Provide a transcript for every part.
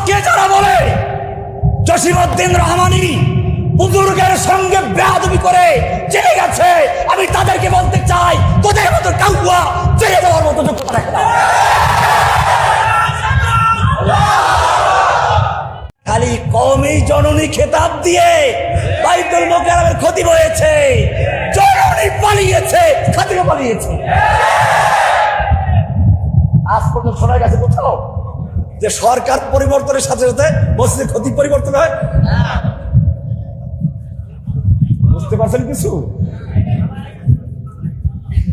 আজকে যারা বলে জসিমউদ্দিন রহমানি বুজুর্গের সঙ্গে বেয়াদবি করে জেলে গেছে, আমি তাদেরকে বলতে চাই, তোদের মতো কাউয়া জেলে দেওয়ার মতো যোগ্যতা রাখে না। খালি কমই জননী খেতাব দিয়ে বাইতুল মোকারমের ক্ষতি হয়েছে, জননী পালিয়েছে খাতিরে পালিয়েছে আজ পর্যন্ত শোনা গেছে কোথাও যে সরকার পরিবর্তনের সাথে সাথে মসজিদের ক্ষতি পরিবর্তন হয়? বুঝতে পারছেন কিছু?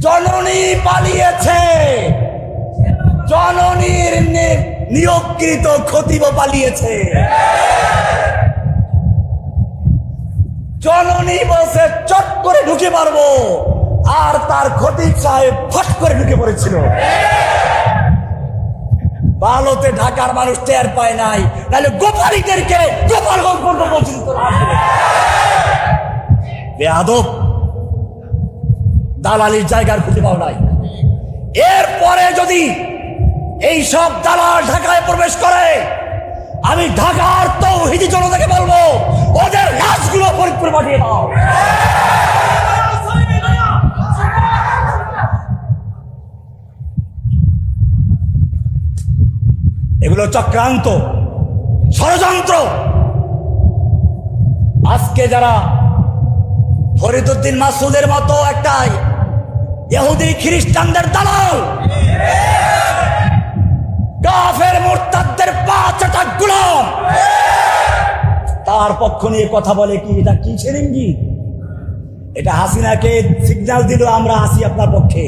জননী পালিয়েছে। জননীর নিয়োগকৃত খতিব পালিয়েছে। জননী বসে চট করে ঢুকে পারব আর তার খতিব সাহেব ফট করে ঢুকে পড়েছিল। বালোতে ঢাকার মানুষ টের পায় নাই। তাহলে গোপালীদেরকে গোপালগঞ্জ দালালির জায়গার খুঁজে পাও নাই। এরপরে যদি এই সব দালাল ঢাকায় প্রবেশ করে, আমি ঢাকার তৌহিদি জনতাকে বলব, ওদের লাশগুলো ফরিদপুর পাঠিয়ে দাও। এগুলো চক্রান্ত, ষড়যন্ত্র। আজকে যারা ফরিদুদ্দিন মাসুদের মতো একটা ইহুদি খ্রিস্টানদের দালাল, কাফের মোরতাদদের পা চাটা গুলাম, তার পক্ষ নিয়ে কথা বলে কি, এটা কি ছেড়েঙ্গি এটা হাসিনাকে সিগন্যাল দিল, আমরা আসি আপনার পক্ষে।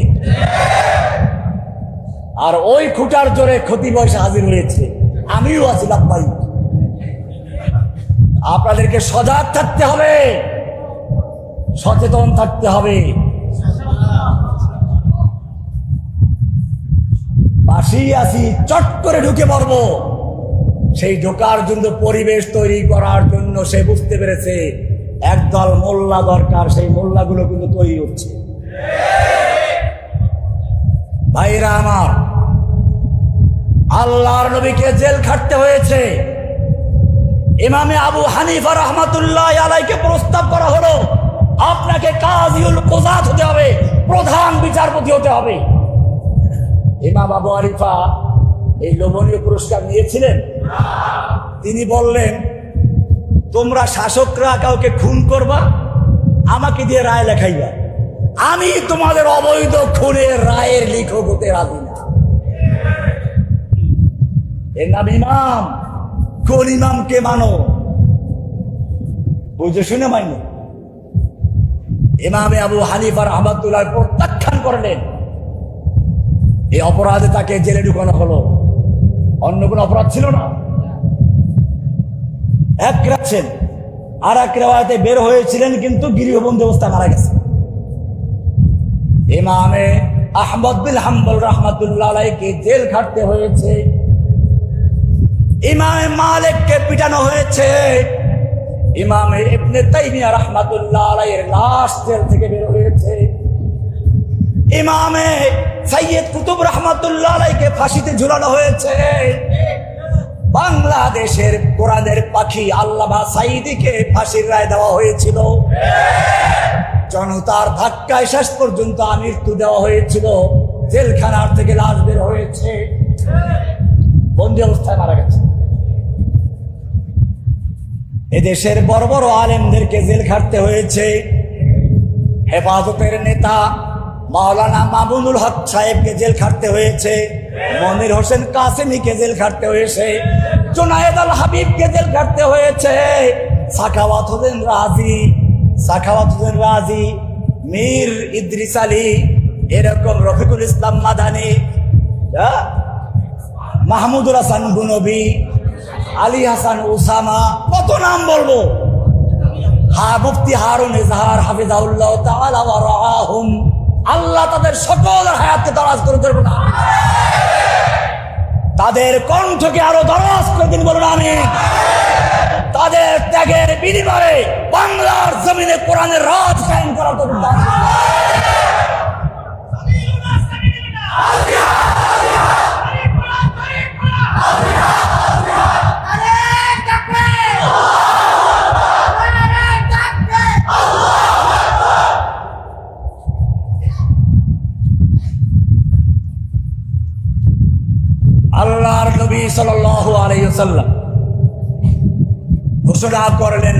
আর ওই খুঁটার জোরে ক্ষতি বয়সে হাজির হয়েছে। আমিও আছি লাপ্পাই। আপনাদেরকে সজাগ থাকতে হবে। সচেতন থাকতে হবে। পাশেই আছি, চট করে ঢুকে পড়ব। সেই ঢোকার জন্য পরিবেশ তৈরি করার জন্য সে বুঝতে পেরেছে, একদল মোল্লা দরকার। সেই মোল্লাগুলো কিন্তু তৈরি হচ্ছে। ভাইরা আমার, আল্লাহর নবীকে জেল খাটতে হয়েছে। ইমামে আবু হানিফা রহমাতুল্লাহ আলাইকে প্রস্তাব করা হলো, আপনাকে কাজিউল কোজাত হতে হবে, প্রধান বিচারপতি হতে হবে। ইমাম আবু হানিফা এই লোভনীয় পুরস্কার নিয়েছিলেন। তিনি বললেন, তোমরা শাসকরা কাউকে খুন করবা, আমাকে দিয়ে রায় লেখাইবা। আমি তোমাদের অবৈধ খুনের রায়ের লেখক হতে রাজি না। এর নাম ইমাম। কোন ইমামকে মানো? বুঝে শুনে মাইনি। ইমামে আবু হানিফার আহমদুল্লাহ প্রত্যাখ্যান করলেন। এই অপরাধে তাকে জেলে ঢুকানো হলো। অন্য কোনো অপরাধ ছিল না। এক রাখছেন আর এক রেওয়ায়তে বের হয়েছিলেন কিন্তু গৃহবন্দী অবস্থায় মারা গেছে ইমামে আহমদ বিল হাম্বল রহমাতুল্লাহ জেল খাটতে হয়েছে। ইমামে মালিককে পিটানো হয়েছে। ইমামে ইবনে তাইমিয়া রহমাতুল্লাহ আলাইয়ের লাশ জেল থেকে বের হয়েছে। ইমামে সৈয়দ কুতুব রহমাতুল্লাহ আলাইকে ফাঁসিতে ঝুলানো হয়েছে। বাংলাদেশের কোরআনের পাখি আল্লামা সাইদিকে ফাঁসির রায় দেওয়া হয়েছিল। জনতার ধাক্কায় শেষ পর্যন্ত মৃত্যু দেওয়া হয়েছিল। জেলখানার থেকে লাশ বের হয়েছে। বন্দি অবস্থায় মারা গেছে। এদেশের বড় বড় আলেমদেরকে জেল খাটতে হয়েছে। হেফাজতের নেতা মাওলানা মামুনুল হক সাহেবকে জেল খাটতে হয়েছে। মনির হোসেন কাসেমিকে জেল খাটতে হয়েছে। জোনায়েদ আল হাবিবকে জেল খাটতে হয়েছে। সাখাওয়াত হোসেন রাজি। সাখাওয়াত হোসেন রাজি, মীর ইদ্রিস আলী, এরকম রফিকুল ইসলাম মাদানি? মাহমুদুল হাসান গুনবী আলী হাসান ওসামা কত নাম বলব? হা, মুফতি হারুন ইজহার হাফিজাউল্লাহ তাআলা আল্লাহ তাদের সকল হায়াতকে দরাজ করে দেবেন। তাদের কণ্ঠকে আরও দরাজ করে দিন বলুন আমি ত্যাগের বিনিময়ে বাংলার জমিনে কোরআনের রাজ কায়েম করা তো আল্লাহর নবী সাল্লাল্লাহু আলাইহি ওয়াসাল্লাম ঘোষণা করলেন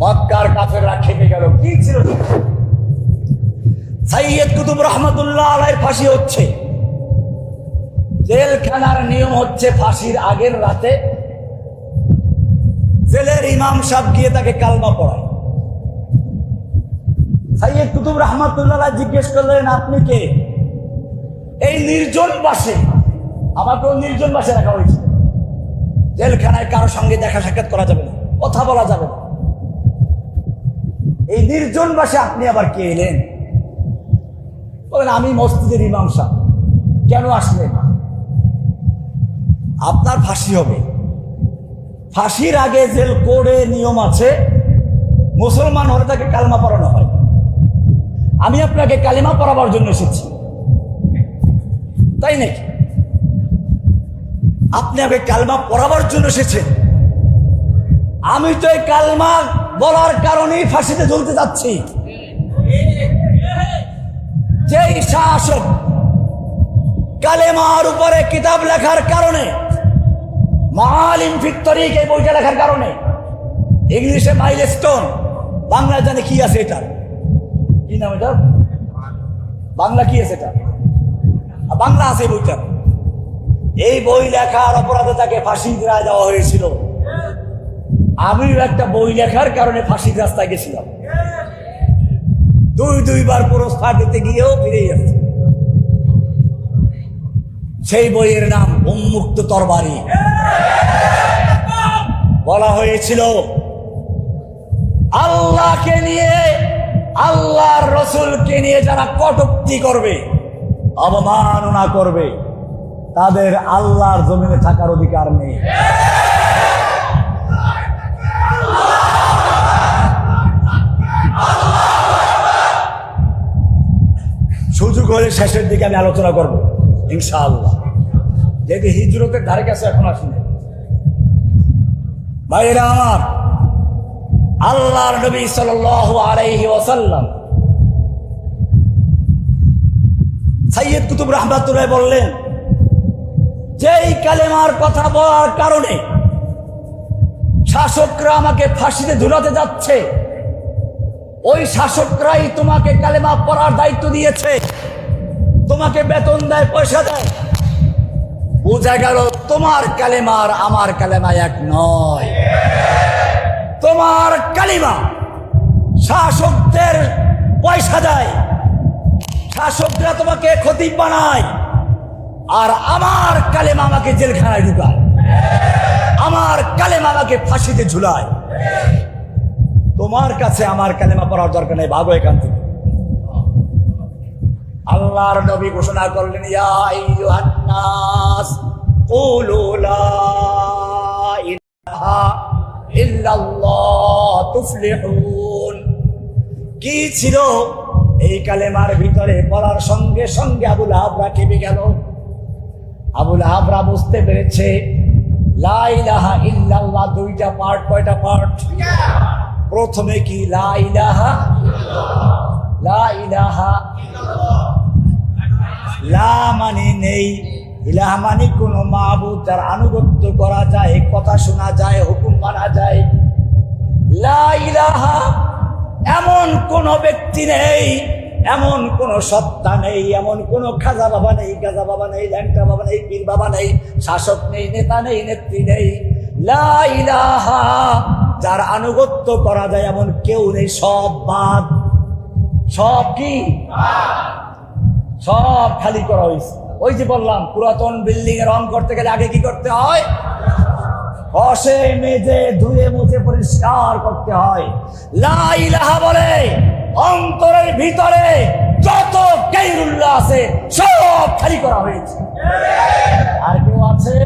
মক্কার কাফেররা খেপে গেল। কি ছিল সাইয়্যিদ কুতুব রহমাতুল্লাহ আলাইহির ফাঁসি হচ্ছে। জেলখানার নিয়ম হচ্ছে ফাঁসির আগের রাতে জেলের ইমাম সাহেব গিয়ে তাকে কালমা পড়ায়। সাইয়দ কুতুব রহমাতুল্লাহ জিজ্ঞেস করলেন, আপনি কে? এই নির্জন বাসে। আমাকেও নির্জন বাসে রাখা হয়েছে। জেলখানায় কারোর সঙ্গে দেখা সাক্ষাৎ করা যাবে না, কথা বলা যাবে না। এই নির্জন বাসে আপনি আবার কে এলেন? বলেন, আমি মসজিদের ইমাম সাহেব। কেন আসলেন? আপনার ফাঁসি হবে। ফাঁসির আগে জেল কোডে নিয়ম আছে, মুসলমান হলে তাকে কালমা পড়ানো হয়। আমি আপনাকে কালিমা পড়াবার জন্য এসেছি। তাই নাকি? আপনি আমাকে কালমা পড়াবার জন্য এসেছেন। আমি তো এই কালমা বলার কারণেই ফাঁসিতে ঝুলতে যাচ্ছি। যেই শাসক কালেমার উপরে কিতাব লেখার কারণে মালিম ফিক্তরিক এই বইটা লেখার কারণে, ইংলিশে মাইলস্টোন বাংলা জানে কি আছে এটা? কি নাম এটা? বাংলা কি আছে এটা? বাংলা আছে বইটা। এই বই লেখার অপরাধে তাকে ফাঁসি দেওয়া হয়েছিল। আমিও একটা বই লেখার কারণে ফাঁসির রাস্তায় গেছিলাম। দুই দুইবার পুরস্কার দিতে গিয়েও ফিরে যাচ্ছে সেই বইয়ের নাম উন্মুক্ত তরবারি। বলা হয়েছিল, আল্লাহকে নিয়ে, আল্লাহর রসুলকে নিয়ে যারা কটুক্তি করবে অবমাননা করবে। তাদের আল্লাহর জমিনে থাকার অধিকার নেই। সুযোগ হলে শেষের দিকে আমি আলোচনা করব, ইনশাআল্লাহ। যেহেতু হিজরতের ধারে কাছে এখন আসিনি ভাইরা আমার, আল্লাহর নবী সাল্লাল্লাহু আলাইহি ওয়াসাল্লাম সাইয়্যিদ কুতুব রহমাতুল্লাহ বললেন যেই কালেমার কথা বলার কারণে শাসকরা আমাকে ফাঁসিতে ঝুলাতে যাচ্ছে, ওই শাসকরাই তোমাকে কালেমা পড়ার দায়িত্ব দিয়েছে, তোমাকে বেতন দেয়, পয়সা দেয়। বোঝা গেল তোমার কালেমার আমার কালেমা এক নয়। তোমার কালিমা শাসকদের পয়সা দেয়, শাসকরা তোমাকে ক্ষতি বানায়। আর আমার কালেমা আমাকে জেলখানায় ঢুকায়। আমার কালেমা আমাকে ফাঁসিতে ঝুলায়। তোমার কাছে আমার কালেমা পড়ার দরকার নেই, ভাগো এখান থেকে। আল্লাহর নবী ঘোষণা করলেন কি ছিল? এই কালেমার ভিতরে পড়ার সঙ্গে সঙ্গে আবুল আবরা কেঁপে গেল। আবুল আবরা বুঝতে পেরেছে। লা ইলাহা ইল্লাল্লাহ, দুইটা পার্ট কয়টা পার্ট প্রথমে কি লা ইলাহা লা মানে নেই। ইলাহ মানে কোনো মাহবুব যার আনুগত্য করা যায়, কথা শোনা যায়, হুকুম মানা যায়। লা ইলাহা এমন কোন ব্যক্তি নেই এমন কোন সত্তা নেই, এমন কোন খাজা বাবা নেই, গাজা বাবা নেই, ল্যাংটা বাবা নেই, পীর বাবা নেই, শাসক নেই, নেতা নেই, নেত্রী নেই। যার আনুগত্য করা যায় এমন কেউ নেই, সব বাদ। সব কি? সব খালি করা হয়েছে ওই যে বললাম, পুরাতন বিল্ডিং এ রং করতে গেলে আগে কি করতে হয়? ঘষে, মেজে, ধুয়ে, মুছে, পরিষ্কার করতে হয়। লা ইলাহা বলে অন্তরের ভিতরে যত গাইরুল্লাহ আছে, সব খালি করা হয়েছে। আর কেউ আছে?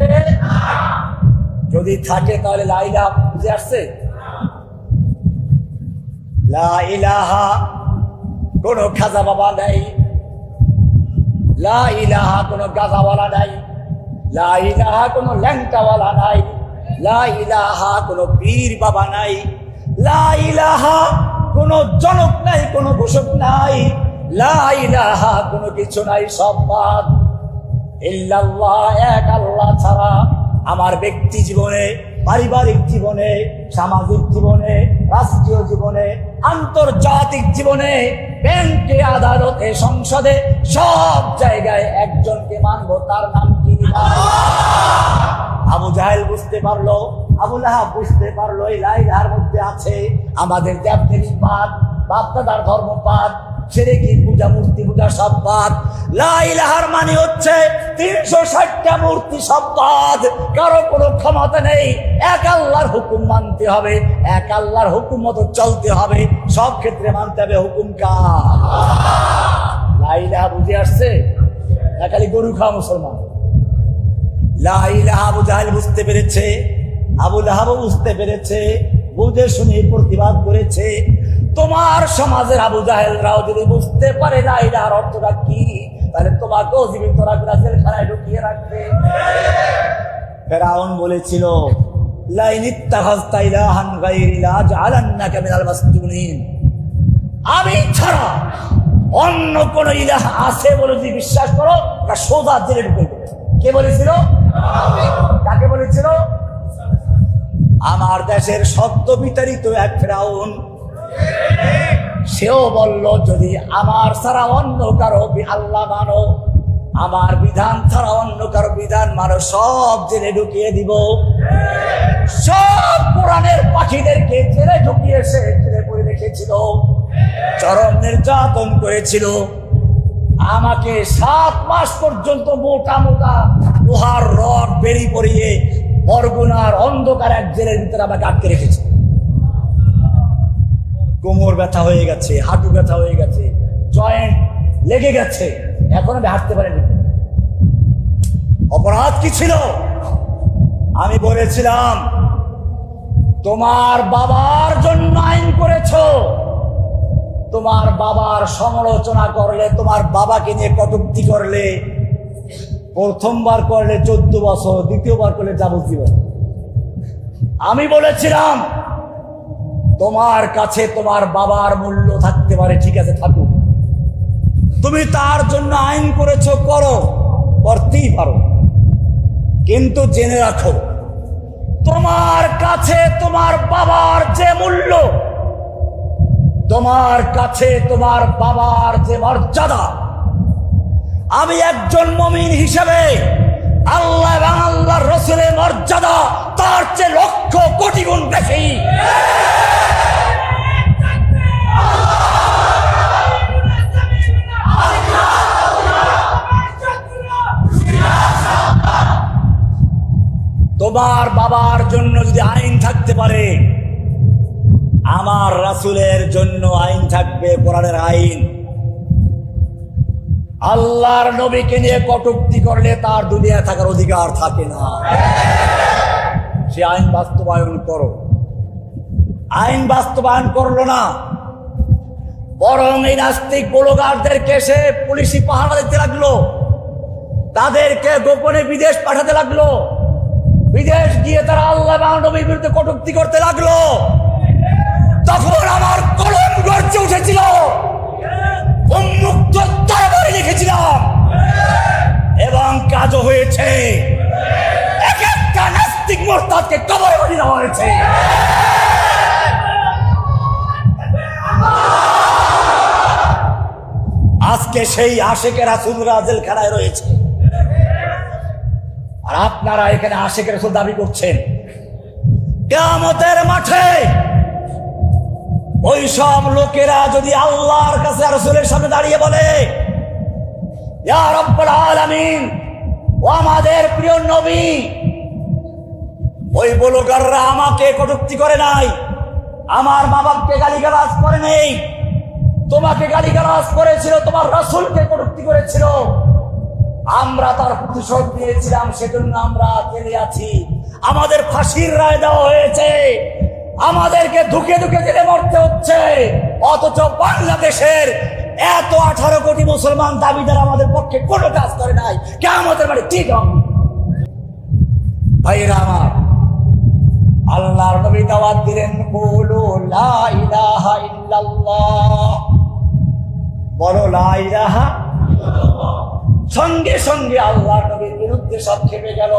যদি থাকে তাহলে লাইলা বুঝে আসছে? কোনো খাজা বাবা নাই। লা কোন গাজাওয়ালা নাই। লা কোন ল্যাংটাওয়ালা নাই। লা ইলাহা, কোনো পীর বাবা নাই। লা ইলাহা কোনো জনক নাই, কোনো ঘোষক নাই। লা ইলাহা কোনো কিছু নাই, সব এক আল্লাহ ছাড়া আমার ব্যক্তি জীবনে, পারিবারিক জীবনে, সামাজিক জীবনে, রাষ্ট্রীয় জীবনে, আন্তর্জাতিক জীবনে, ব্যাংকে, আদালতে, সংসদে, সব জায়গায় একজনকে মানবো, তার নাম কি? আবু জাহেল বুঝতে পারল। আবু লাহাব বুঝতে পারল, এই লাইলার মধ্যে আছে আমাদের দেবদেবীবাদ বাপদাদার ধর্মপাত ছেড়ে কি পূজা, মূর্তি সব মানে হচ্ছে তিনশো ষাটটা মূর্তি সব কারও কোনো ক্ষমতা নেই, এক হুকুম মানতে হবে, এক আল্লাহর হুকুম মতো চলতে হবে, সব ক্ষেত্রে মানতে হবে হুকুম কার? বুঝে আসছে? খালি গরু খাওয়া মুসলমান? লাইলাহা জাহেল বুঝতে পেরেছে আবু লাহাবও বুঝতে পেরেছে, বুঝে শুনে প্রতিবাদ করেছে। তোমার সমাজের আবু জাহেলরাও যদি বুঝতে পারে লাইলাহার অর্থটা কি? তাহলে তোমাকেও জীবিত রাখবে, জেলখানায় ঢুকিয়ে রাখবে। ফেরাউন বলেছিল বিশ্বাস করো সোজা জেলে ঢুকে কে বলেছিল? কাকে বলেছিল? আমার দেশের সত্য বিতাড়িত এক ফেরাউন। সেও বলল, যদি আমার ছাড়া অন্য কারও আল্লাহ মানো, আমার বিধান ছাড়া অন্য কারও বিধান মানো, সব জেলে ঢুকিয়ে দিব। সব পুরাণের পাখিদেরকে জেলে ঢুকিয়েছে জেলে পড়ে রেখেছিল, চরম নির্যাতন করেছিল। আমাকে সাত মাস পর্যন্ত মোটা মোটা লোহার রড বেরি পরিয়ে বরগুনার অন্ধকার এক জেলের ভিতরে আমাকে আটকে রেখেছে। কোমর ব্যথা হয়ে গেছে, হাঁটু ব্যথা হয়ে গেছে, জয়েন্ট লেগে গেছে, এখন আমি হাঁটতে পারিনি। অপরাধ কি ছিল? আমি বলেছিলাম, তোমার বাবার জন্য আইন করেছ। তোমার বাবার সমালোচনা করলে, তোমার বাবাকে নিয়ে কটুক্তি করলে প্রথমবার করলে চোদ্দ বছর, দ্বিতীয়বার করলে যাবতীয় আমি বলেছিলাম, তোমার কাছে তোমার বাবার মূল্য থাকতে পারে, ঠিক আছে, থাকুক। তুমি তার জন্য আইন করেছ, করো, করতেই পারো। কিন্তু জেনে রাখো, তোমার কাছে তোমার বাবার যে মূল্য, তোমার কাছে তোমার বাবার যে মর্যাদা আমি একজন মমিন হিসেবে আল্লাহ এবং আল্লাহর রসুলের মর্যাদা তার চেয়ে লক্ষ কোটি গুণ বেশি। তোমার বাবার জন্য যদি আইন থাকতে পারে, আমার রাসুলের জন্য আইন থাকবে কোরআনের আইন। আল্লাহর নবীকে নিয়ে কটুক্তি করলে তার দুনিয়া থাকার অধিকার থাকে না। সে আইন বাস্তবায়ন করো। আইন বাস্তবায়ন করল না। বরং এই নাস্তিক বড়গারদেরকে সে পুলিশি পাহারা দিতে লাগল। তাদেরকে গোপনে বিদেশ পাঠাতে লাগল। বিদেশ গিয়ে তারা আল্লাহ নবীর বিরুদ্ধে কটুক্তি করতে লাগল। তখন আমার কলম গর্জে উঠেছিল। উন্মুক্ত তরবারি লিখেছিলাম এবং কাজও হয়েছে। এক একটা নাস্তিক মোরতাদকে কবর বাড়ি দেওয়া হয়েছে। আজকে সেই আশেকের রাসুলরা জেলখানায় রয়েছে। আর আপনারা এখানে আশেকের দাবি করছেন, কেয়ামতের মাঠে ওই সব লোকেরা যদি আল্লাহর কাছে রসুলের সামনে দাঁড়িয়ে বলে ও আমাদের প্রিয় নবী, ওই বলগাররা আমাকে কটুক্তি করে নাই, আমার মা বাপকে গালিগালাজ করে নেই, তোমাকে গালিগালাজ করেছিল, তোমার রাসূলকে কটুক্তি করেছিল, আমরা তার প্রতিশোধ নিয়েছিলাম, সেজন্য আমরা জেলে আছি, আমাদের ফাঁসির রায় দেওয়া হয়েছে। আমাদেরকে ধুকে ধুকে জেলে মরতে হচ্ছে। অথচ বাংলাদেশের এত আঠারো কোটি মুসলমান দাবিদার আমাদের পক্ষে কোনো কাজ করে নাই। কে আমাদের বাড়ি ঠিক ভাইরা আমার, আল্লাহর নবী দাওয়াত দিলেন বলো বলো সঙ্গে সঙ্গে আল্লাহর নবীর বিরুদ্ধে সব খেপে গেল।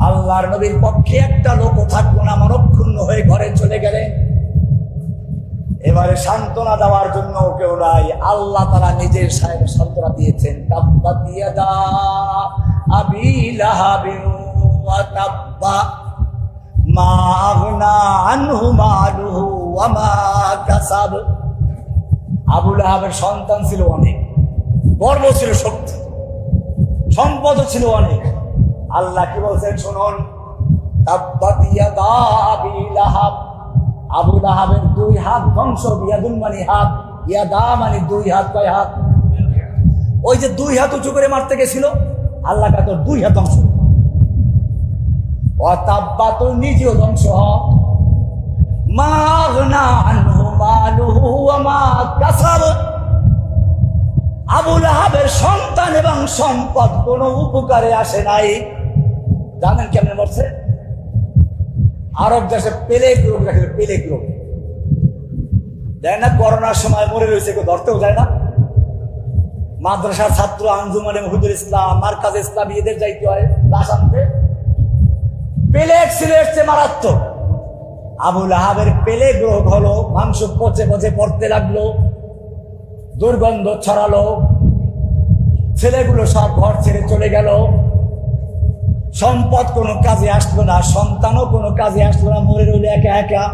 আল্লাহর নবীর পক্ষে একটা লোক থাকল না মনক্ষুণ্ণ হয়ে ঘরে চলে গেলে। এবারে সান্ত্বনা দেওয়ার জন্য কেউ নাই। আল্লাহ তারা নিজের সাহেব সান্ত্বনা দিয়েছেন, তাব্বা দা তাব্বা। মা আনহু মালুহু ওয়া মা কাসাব। আবু লাহাবের সন্তান ছিল অনেক, গর্ব ছিল শক্তি, সম্পদও ছিল অনেক। আল্লাহ কি বলছেন শুনুন? আবু লাহাবের দুই হাত ধ্বংস বিয়াদুল মানে হাত ইয়াদা মানে দুই হাত কয় হাত? ওই যে দুই হাত উঁচু করে মারতে গেছিল, আল্লাহ কা তোর দুই হাত ধ্বংস অতাব্বা তোর নিজেও ধ্বংস হ। আবুল আহাবের সন্তান এবং সম্পদ কোনো উপকারে আসে নাই। জানেন কেমনে মরছে? আরব দেশে পেলেক রোগ দেখে পেলেক রোগ। দেয় না, করোনার সময় মরে রয়েছে কেউ, ধরতেও যায় না। মাদ্রাসার ছাত্র আঞ্জুমানে মহুদুল ইসলাম, মার্কাজ ইসলাম, এদের যাইতে হয়, লাশ আনতে। পেলেক ছিল এসছে মারাত্মক। আবুল আহাবের পেলে গ্রহ হলো, মাংস পচে পচে পড়তে লাগল, দুর্গন্ধ ছড়ালো। ছেলেগুলো সব ঘর ছেড়ে চলে গেল। সম্পদ কোনো কাজে আসলো না, সন্তানও কোনো কাজে আসলো না, মরে রইল একা একা।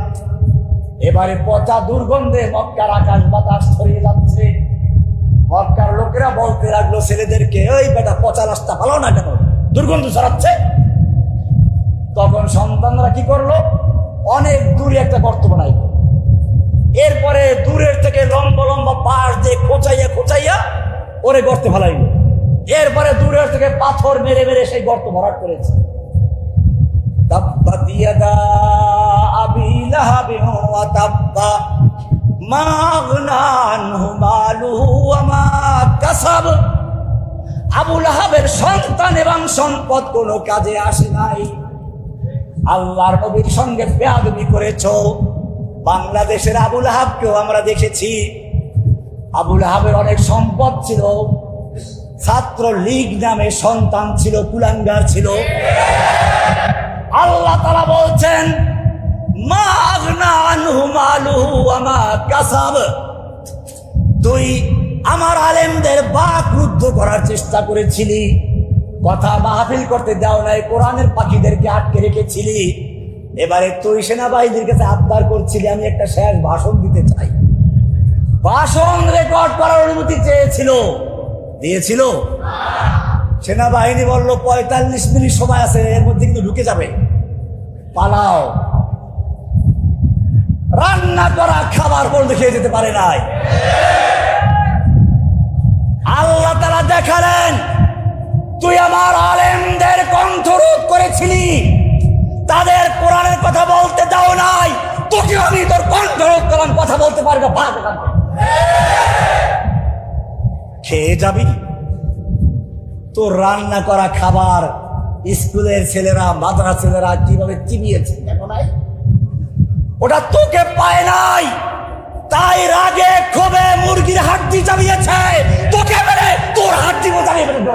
এবারে পচা দুর্গন্ধে মক্কার আকাশ বাতাস ছড়িয়ে যাচ্ছে। মক্কার লোকেরা বলতে লাগল, ছেলেদেরকে ওই বেটা, পচা রাস্তা ভালো না কেন? দুর্গন্ধ ছড়াচ্ছে? তখন সন্তানরা কি করল? অনেক দূরে একটা গর্ত বানাইলো। এরপরে দূরের থেকে লম্বা লম্বা পাশ দিয়ে খোঁচাইয়া খোঁচাইয়া ওরে গর্তে ফেলাইল। এরপরে দূরের থেকে পাথর মেরে মেরে সেই গর্ত ভরাট করেছে। তাব্বাত ইয়াদা আবি লাহাবিন ওয়া তাব্বা মা আগনা আনহু মালুহু ওয়া মা কাসাব। আবু সন্তান এবং সম্পদ কোনো কাজে আসে নাই। আল্লাহর নবীর সঙ্গে বেয়াদবি করেছ। বাংলাদেশের আবুল আহাবকেও আমরা দেখেছি। আবুল আহাবের অনেক সম্পদ ছিল। ছাত্র লীগ নামে সন্তান ছিল, কুলাঙ্গার ছিল। আল্লাহ তারা বলছেন তুই আমার আলেমদের বাক রুদ্ধ করার চেষ্টা করেছিলি, কথা মাহফিল করতে দাও নাই, কোরআনের পাখিদেরকে আটকে রেখেছিলি। এবারে তুই সেনাবাহিনীর কাছে আবদার করছিলি, আমি একটা শেষ ভাষণ দিতে চাই। ভাষণ রেকর্ড করার অনুমতি চেয়েছিল। দিয়েছিল। সেনাবাহিনী বলল, পঁয়তাল্লিশ মিনিট সময় আছে, এর মধ্যে কিন্তু ঢুকে যাবে। পালাও। রান্না করা খাবার বলতে খেয়ে যেতে পারে নাই। আল্লাহ তারা দেখালেন, তুই আমার আলেমদের কণ্ঠরোধ করেছিলি। তাদের কোরআনের কথা বলতে দাও নাই। তোকে আমি তোর কণ্ঠরোধ করলাম কথা বলতে পারবে। খেয়ে যাবি? তোর রান্না করা খাবার স্কুলের ছেলেরা মাদ্রাসা ছেলেরা কীভাবে চিবিয়েছে? দেখো নাই? ওটা তোকে পায় নাই। তাই রাগে ক্ষোভে মুরগির হাড্ডি চাবিয়েছে। তোকে মেরে তোর হাড্ডি দেবো।